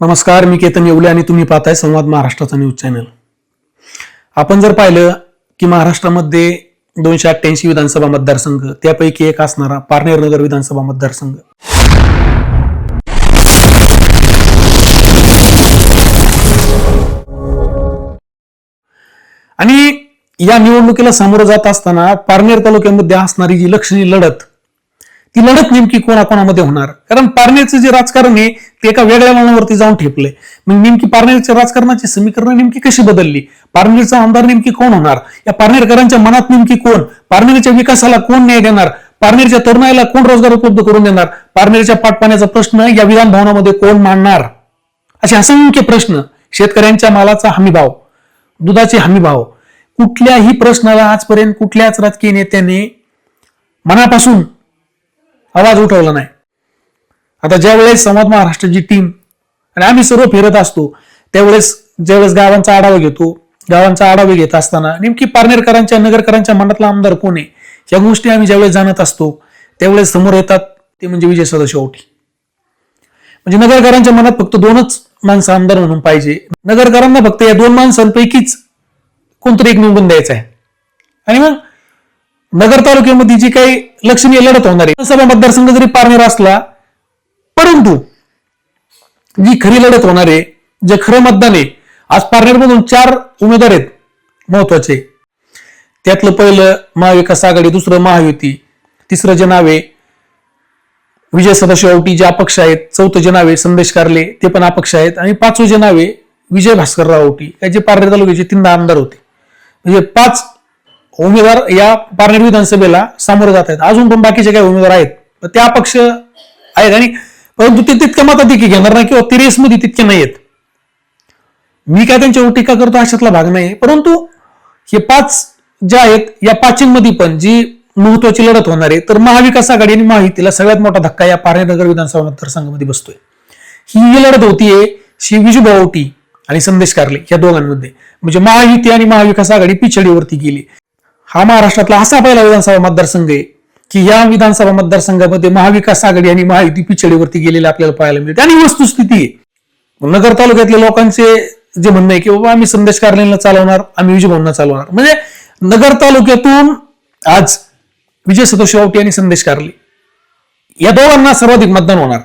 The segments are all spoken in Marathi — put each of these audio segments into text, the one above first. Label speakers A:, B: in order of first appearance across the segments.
A: नमस्कार मी केतन येवले आणि तुम्ही पाहताय संवाद महाराष्ट्राचा न्यूज चॅनल. आपण जर पाहिलं की महाराष्ट्रामध्ये दोनशे अठ्ठ्याऐंशी विधानसभा मतदारसंघ त्यापैकी एक असणारा पारनेर नगर विधानसभा मतदारसंघ. आणि या निवडणुकीला सामोरं जात असताना पारनेर तालुक्यामध्ये असणारी जी लक्षणीय लढत ती लढत नेमकी कोणाकोणामध्ये होणार? कारण पारनेरचं जे राजकारण आहे ते एका वेगळ्या वळणावरती जाऊन ठेपलंय. मग नेमकी पारनेरच्या राजकारणाची समीकरण नेमकी कशी बदलली? पारनेरचा आमदार नेमकी कोण होणार? या पारनेरकरांच्या मनात नेमकी कोण? पारनेरच्या विकासाला कोण न्याय देणार? पारनेरच्या तरुणाईला कोण रोजगार उपलब्ध करून देणार? पारनेरच्या पाठपाण्याचा प्रश्न या विधान भवनामध्ये कोण मांडणार? असे असंख्य प्रश्न शेतकऱ्यांच्या मालाचा हमीभाव दुधाचे हमीभाव कुठल्याही प्रश्नाला आजपर्यंत कुठल्याच राजकीय नेत्याने मनापासून आवाज उठवला नाही. आता ज्यावेळेस संवाद महाराष्ट्राची टीम आणि आम्ही सर्व फिरत असतो त्यावेळेस ज्यावेळेस गावांचा आढावा घेतो गावांचा आढावा घेत असताना नेमकी पारनेरकरांच्या नगरकरांच्या मनातला आमदार कोण आहे? या गोष्टी आम्ही ज्यावेळेस जाणत असतो त्यावेळेस समोर येतात ते म्हणजे विजय सदस्य ओटी म्हणजे नगरकरांच्या मनात फक्त दोनच माणसं आमदार म्हणून पाहिजे. नगरकरांना फक्त या दोन माणसांपैकीच कोणतरी एक निवडून द्यायचं आहे. आणि मग नगर तालुक्यामध्ये जी काही लक्षणीय लढत होणार आहे विधानसभा मतदारसंघ जरी पारनेर असला परंतु जी खरी लढत होणार आहे जे खरं मतदान आहे आज पारनेरमधून चार उमेदवार आहेत महत्त्वाचे. त्यातलं पहिलं महाविकास आघाडी दुसरं महायुती तिसरं जे नाव आहे विजय सदाशिवटी जे अपक्ष आहेत चौथं जे नाव आहे संदेश कारले ते पण अपक्ष आहेत आणि पाचवं जे नाव आहे विजय भास्करराव औटी. हे जे पारनेर तालुक्याचे तीनदा आमदार होते. म्हणजे पाच उमेदवार या पारनेर विधानसभेला सामोरे जात आहेत. अजून पण बाकीचे काही उमेदवार आहेत. त्या पक्ष अपक्ष आहेत आणि परंतु ते तितक्या मताधिकी घेणार नाही किंवा ते रेसमध्ये तितके नाही आहेत. मी काय त्यांच्यावर टीका करतो अशातला भाग नाही. परंतु हे पाच जे आहेत या पाचींमध्ये पण जी महत्वाची लढत होणार आहे तर महाविकास आघाडी आणि महायुतीला सगळ्यात मोठा धक्का या पारनेर नगर विधानसभा मतदारसंघामध्ये बसतोय. ही जी लढत होतीये श्री विजूभाऊटी आणि संदेश कार्ले या दोघांमध्ये. म्हणजे महायुती आणि महाविकास आघाडी पिछडीवरती गेली. हा महाराष्ट्रातला असा पहिला विधानसभा मतदारसंघ आहे की या विधानसभा मतदारसंघामध्ये महाविकास आघाडी आणि महायुती पिछडीवरती गेलेले आपल्याला पाहायला मिळते आणि वस्तुस्थिती आहे. नगर तालुक्यातल्या लोकांचे जे म्हणणं आहे की बाबा आम्ही संदेश कार्यालयाला चालवणार आम्ही विजय भवनला चालवणार. म्हणजे नगर तालुक्यातून आज विजय सतोष शेवटी आणि संदेश कारले या दोघांना सर्वाधिक मतदान होणार.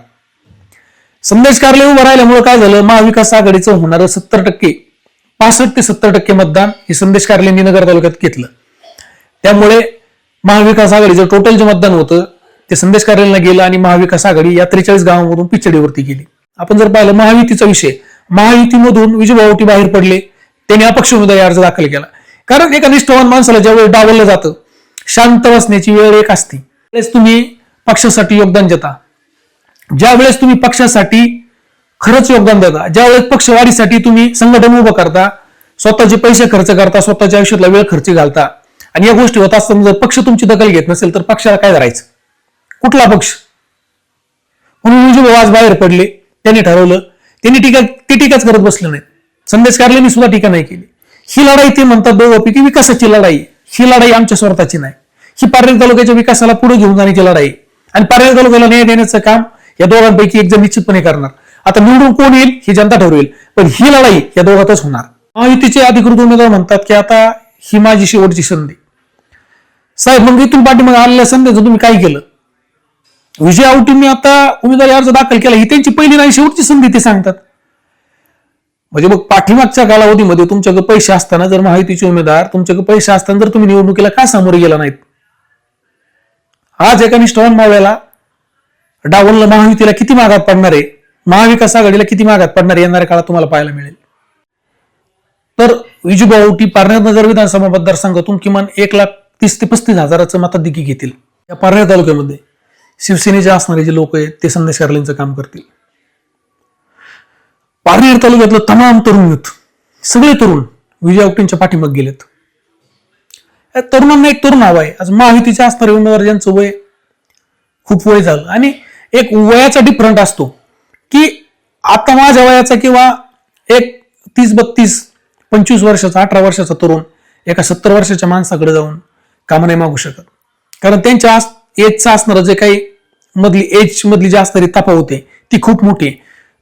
A: संदेश कारले उभं राहिल्यामुळे काय झालं? महाविकास आघाडीचं होणारं सत्तर टक्के पासष्ट ते सत्तर टक्के मतदान हे संदेश कारलेंनी नगर तालुक्यात घेतलं. त्यामुळे महाविकास आघाडीचं टोटल जे मतदान होतं ते संदेश कार्यालयाला गेलं आणि महाविकास आघाडी या त्रेचाळीस गावांमधून पिचडीवरती गेली. आपण जर पाहिलं महायुतीचा विषय महायुतीमधून विजयभाऊटी बाहेर पडले त्यांनी अपक्ष उमेदवारी अर्ज दाखल केला. कारण एका निष्ठावान माणसाला ज्यावेळी डावललं जातं शांत बसण्याची वेळ एक असते. त्यावेळेस तुम्ही पक्षासाठी योगदान देता ज्यावेळेस तुम्ही पक्षासाठी खरंच योगदान देता ज्यावेळेस पक्षवाढीसाठी तुम्ही संघटन उभं करता स्वतःचे पैसे खर्च करता स्वतःच्या आयुष्यातला वेळ खर्च घालता आणि या गोष्टी होत असताना जर पक्ष तुमची दखल घेत नसेल तर पक्षाला काय करायचं कुठला पक्ष? म्हणून विजय आज बाहेर पडले. त्यांनी ठरवलं त्यांनी टीका ते टीकाच करत बसले नाही संदेश कारलेनी सुद्धा टीका नाही केली. ही लढाई ते म्हणतात दोघांपैकी विकासाची लढाई. ही लढाई आमच्या स्वतःची नाही. ही पारनेर तालुक्याच्या विकासाला पुढे घेऊन जाण्याची लढाई. आणि पारनेर तालुक्याला न्याय देण्याचं काम या दोघांपैकी एक जण निश्चितपणे करणार. आता निवडून कोण येईल ही जनता ठरवेल. पण ही लढाई या दोघातच होणार. महायुतीचे अधिकृत उमेदवार म्हणतात की आता ही माझी शेवटची संधी. साहेब मग इथून पाठीमागे आलेल्या संधीचं तुम्ही काय केलं? विजय आवटींनी आता उमेदवारी अर्ज दाखल केला. ही त्यांची पहिली नाही शेवटची संधी ते सांगतात. म्हणजे मग पाठीमागच्या कालावधीमध्ये तुमच्याकडे पैसे असताना जर माहितीचे उमेदवार तुमच्याकडे पैसे असताना जर तुम्ही निवडणुकीला का सामोरे गेला नाहीत? आज एका निष्ठावान मावळ्याला डावलला महायुतीला किती मागात पडणार आहे महाविकास आघाडीला किती मागात पडणार आहे येणाऱ्या काळात तुम्हाला पाहायला मिळेल. तर विजूभाऊटी पारनेर नगर विधानसभा मतदारसंघातून किमान एक लाख तीस ते पस्तीस हजाराचं मताधिकी घेतील. या पारनेर तालुक्यामध्ये शिवसेनेचे असणारे जे लोक आहेत ते संदेश कार्यालयांचं काम करतील. पारनेर तालुक्यातलं तमाम तरुण युथ सगळे तरुण विजय आवटींच्या पाठीमाग गेलेत. या तरुणांना एक तरुण हवा आहे. आज महायुतीचे असणारे उमेदवार ज्यांचं वय खूप वय झालं आणि एक वयाचा डिफरंट असतो की आता माझ्या वयाचा किंवा एक तीस बत्तीस पंचवीस वर्षाचा अठरा वर्षाचा तरुण एका सत्तर वर्षाच्या माणसाकडे जाऊन कामं नाही मागू शकत. कारण त्यांच्या एजचं असणारं जे काही मधली एज मधली जी असणारी तपा होते ती खूप मोठी आहे.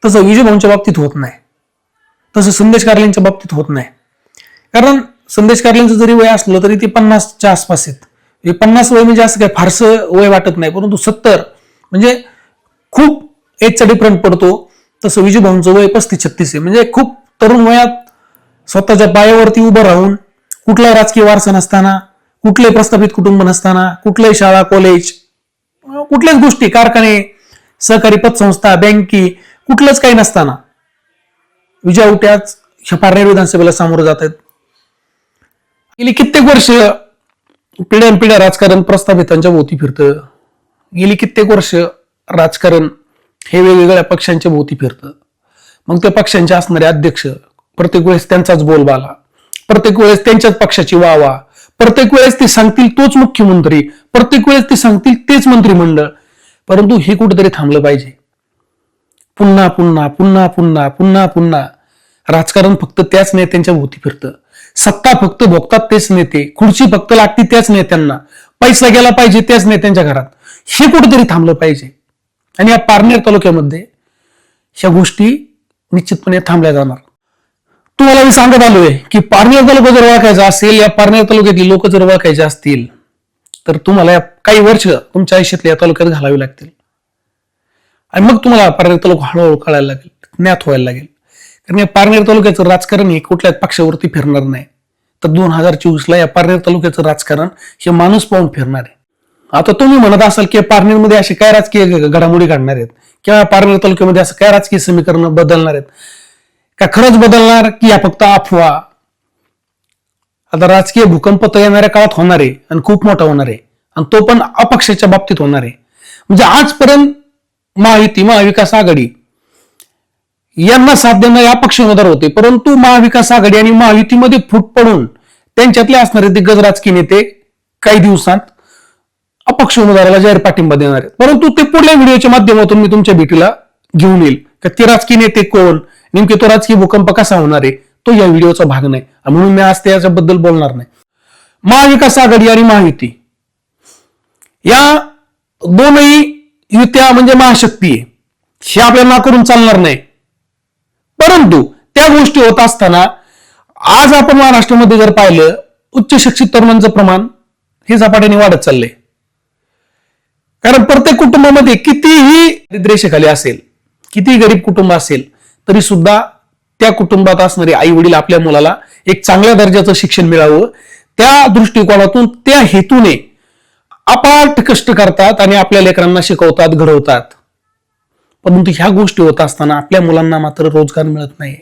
A: तसं विजयभाऊंच्या बाबतीत होत नाही. तसं संदेश कार्यांच्या बाबतीत होत नाही. कारण संदेश कार्यांचं जरी वय असलं तरी ते पन्नासच्या आसपास आहेत. म्हणजे पन्नास वय म्हणजे असं काय फारसं वय वाटत नाही परंतु सत्तर म्हणजे खूप एजचा डिफरंट पडतो. तसं विजयभाऊंचं वय पस्तीस छत्तीस आहे. म्हणजे खूप तरुण वयात स्वतःच्या पायावरती उभं राहून कुठला राजकीय वारसा नसताना कुठले प्रस्थापित कुटुंब नसताना कुठल्याही शाळा कॉलेज कुठल्याच गोष्टी कारखाने सहकारी पतसंस्था बँकी कुठलंच काही नसताना. विजय उट्याच ह्या पारनेर विधानसभेला सामोरं जात आहेत. गेली कित्येक वर्ष पिढ्यानपिढ्या राजकारण प्रस्थापितांच्या भोवती फिरतं. गेली कित्येक वर्ष राजकारण हे वेगवेगळ्या पक्षांच्या भोवती फिरतं. मग त्या पक्षांचे असणारे अध्यक्ष प्रत्येक वेळेस त्यांचाच बोलबाला. प्रत्येक वेळेस त्यांच्याच पक्षाची वावा प्रत्येक वेळेस ते सांगतील तोच मुख्यमंत्री प्रत्येक वेळेस ते सांगतील तेच मंत्रिमंडळ. परंतु हे कुठेतरी थांबलं पाहिजे. पुन्हा पुन्हा पुन्हा पुन्हा पुन्हा पुन्हा. राजकारण फक्त त्याच नेत्यांच्या भोवती फिरतं. सत्ता फक्त भोगतात तेच नेते खुर्ची फक्त लागती त्याच नेत्यांना. पैसा गेला पाहिजे त्याच नेत्यांच्या घरात. हे कुठेतरी थांबलं पाहिजे. आणि या पारनेर तालुक्यामध्ये ह्या गोष्टी निश्चितपणे थांबल्या जाणार. तुम्हाला मी सांगत आलोय की पारनेर तालुका जर ओळखायचा असेल या पारनेर तालुक्यातील लोक जर ओळखायचे असतील तर तुम्हाला काही वर्ष तुमच्या आयुष्यातल्या या तालुक्यात घालावी लागतील. आणि मग तुम्हाला पारनेर तालुका हळूहळू कळायला लागेल ज्ञात व्हायला लागेल. कारण या पारनेर तालुक्याचं राजकारण हे कुठल्याच पक्षावरती फिरणार नाही. तर दोन हजार चोवीसला या पारनेर तालुक्याचं राजकारण हे माणूस पाहून फिरणार आहे. आता तुम्ही म्हणत असाल की पारनेरमध्ये असे काय राजकीय घडामोडी घडणार आहेत? किंवा पारनेर तालुक्यामध्ये असं काय राजकीय समीकरण बदलणार आहेत? का खरंच बदलणार की या फक्त अफवा? आता राजकीय भूकंप तर येणाऱ्या काळात होणार आहे आणि खूप मोठा होणार. आहे आणि तो पण अपक्षाच्या बाबतीत होणार. आहे म्हणजे आजपर्यंत महायुती महाविकास आघाडी यांना साथ देणारे अपक्ष उमेदवार होते. परंतु महाविकास आघाडी आणि महायुतीमध्ये फूट पडून त्यांच्यातले असणारे दिग्गज राजकीय नेते काही दिवसात अपक्ष उमेदवाराला जाहीर पाठिंबा देणार आहेत. परंतु ते पुढल्या व्हिडिओच्या माध्यमातून मी तुमच्या भेटीला घेऊन येईल. का ते राजकीय नेते कोण? नेमके तो राजकीय भूकंप कसा होणार आहे? तो या व्हिडिओचा भाग नाही. म्हणून मी आज त्याच्याबद्दल बोलणार नाही. महाविकास आघाडी आणि महायुती. या दोनही युत्या म्हणजे महाशक्ती आहे. हे आपल्याला करून चालणार नाही. परंतु त्या गोष्टी होत असताना आज आपण महाराष्ट्रामध्ये जर पाहिलं उच्च शिक्षित तरुणांचं प्रमाण हे झपाट्याने वाढत चाललंय. कारण प्रत्येक कुटुंबामध्ये कितीही दारिद्र्यरेषेखाली असेल कितीही गरीब कुटुंब असेल तरी सुद्धा त्या कुटुंबात असणारे आई वडील आपल्या मुलाला एक चांगल्या दर्जाचं शिक्षण मिळावं. त्या दृष्टिकोनातून त्या हेतूने अपाट कष्ट करतात आणि आपल्या लेकरांना शिकवतात घडवतात. परंतु ह्या गोष्टी होत असताना आपल्या मुलांना मात्र रोजगार मिळत नाही.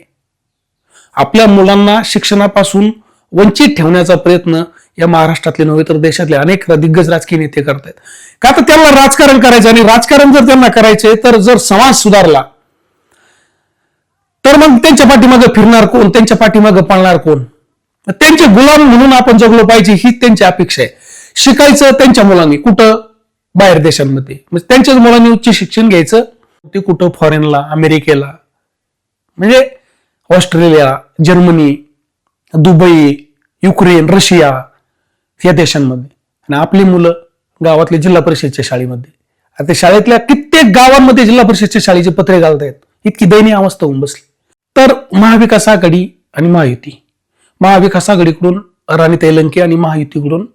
A: आपल्या मुलांना शिक्षणापासून वंचित ठेवण्याचा प्रयत्न या महाराष्ट्रातले नव्हे तर देशातले अनेक दिग्गज राजकीय नेते करतायत. का तर त्यांना राजकारण करायचं आणि राजकारण जर त्यांना करायचंय तर जर समाज सुधारला तर मग त्यांच्या पाठीमागं फिरणार कोण? त्यांच्या पाठीमागं पाळणार कोण? त्यांचे गुलाम म्हणून आपण जगलो पाहिजे ही त्यांची अपेक्षा आहे. शिकायचं त्यांच्या मुलांनी. कुठं? बाहेर देशांमध्ये. म्हणजे त्यांच्याच मुलांनी उच्च शिक्षण घ्यायचं. ते कुठं? फॉरेनला अमेरिकेला. म्हणजे Australia Germany Dubai Ukraine Russia या देशांमध्ये. आणि आपली मुलं गावातल्या जिल्हा परिषदच्या शाळेमध्ये. आता शाळेतल्या कित्येक गावांमध्ये जिल्हा परिषदच्या शाळेचे पत्रे घालतायत. इतकी दयनीय अवस्था होऊन बसली. तर महाविकास आघाडी आणि महायुती. महाविकास आघाडीकडून राणी तेलंके आणि महायुतीकडून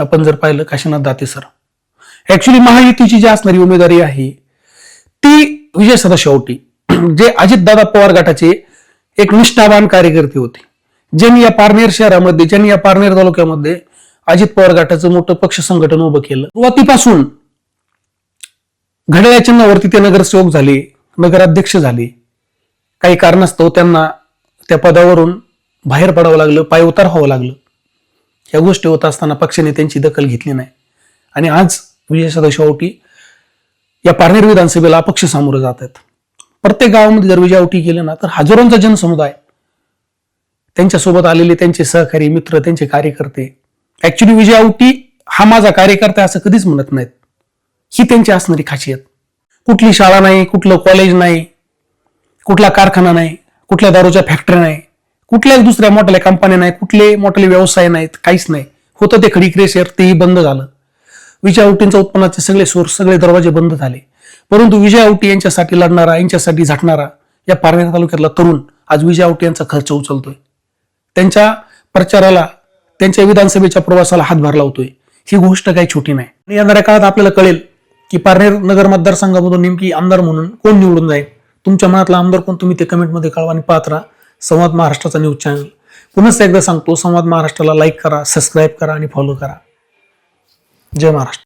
A: आपण जर पाहिलं काशीनाथ दाते सर. ऍक्च्युली महायुतीची जी असणारी उमेदवारी आहे ती विजय सदाशेवटी जे अजितदादा पवार गटाचे एक निष्ठावान कार्यकर्ते होते. ज्यांनी या पारनेर शहरामध्ये ज्यांनी या पारनेर तालुक्यामध्ये अजित पवार गटाचं मोठं पक्ष संघटन उभं केलं. सुरुवातीपासून घड्याळ्या चिन्हावरती ते नगरसेवक झाले नगराध्यक्ष झाले. काही कारणास्तव त्यांना त्या पदावरून बाहेर पडावं लागलं पाय उतार व्हावं लागलं. या गोष्टी होत असताना पक्षाने त्यांची दखल घेतली नाही. आणि आज विजय सदाशिवटी या पारनेर विधानसभेला अपक्ष सामोरं जात आहेत. प्रत्येक गावामध्ये जर विजयावटी केलं ना तर हजारोंचा जनसमुदाय त्यांच्यासोबत आलेले त्यांचे सहकारी मित्र त्यांचे कार्यकर्ते. ऍक्च्युली विजयावटी हा माझा कार्यकर्ता असं कधीच म्हणत नाहीत. ही त्यांची असणारी खासियत. कुठली शाळा नाही कुठलं कॉलेज नाही कुठला कारखाना नाही कुठल्या दारूच्या फॅक्टरी नाही कुठल्याच दुसऱ्या मोठ्या कंपन्या नाही कुठले मोठे व्यवसाय नाहीत काहीच नाही. होतं ते खडी क्रेशर तेही बंद झालं. विचारवटींच्या उत्पन्नाचे सगळे सोर्स सगळे दरवाजे बंद झाले. परंतु विजय औटी यांच्यासाठी लढणारा यांच्यासाठी झटणारा या पारनेर तालुक्यातला तरुण आज विजय औटी यांचा खर्च उचलतोय. त्यांच्या प्रचाराला त्यांच्या विधानसभेच्या प्रवासाला हातभार लावतोय ही गोष्ट काही छोटी नाही. आणि येणाऱ्या काळात आपल्याला कळेल की पारनेर नगर मतदारसंघामधून नेमकी आमदार म्हणून कोण निवडून जाईल? तुमच्या मनातला आमदार कोण तुम्ही ते कमेंटमध्ये कळवा आणि पाहत राहा. संवाद महाराष्ट्राचा न्यूज चॅनल पुन्हा एकदा सांगतो संवाद महाराष्ट्राला लाईक करा सबस्क्राईब करा आणि फॉलो करा. जय महाराष्ट्र.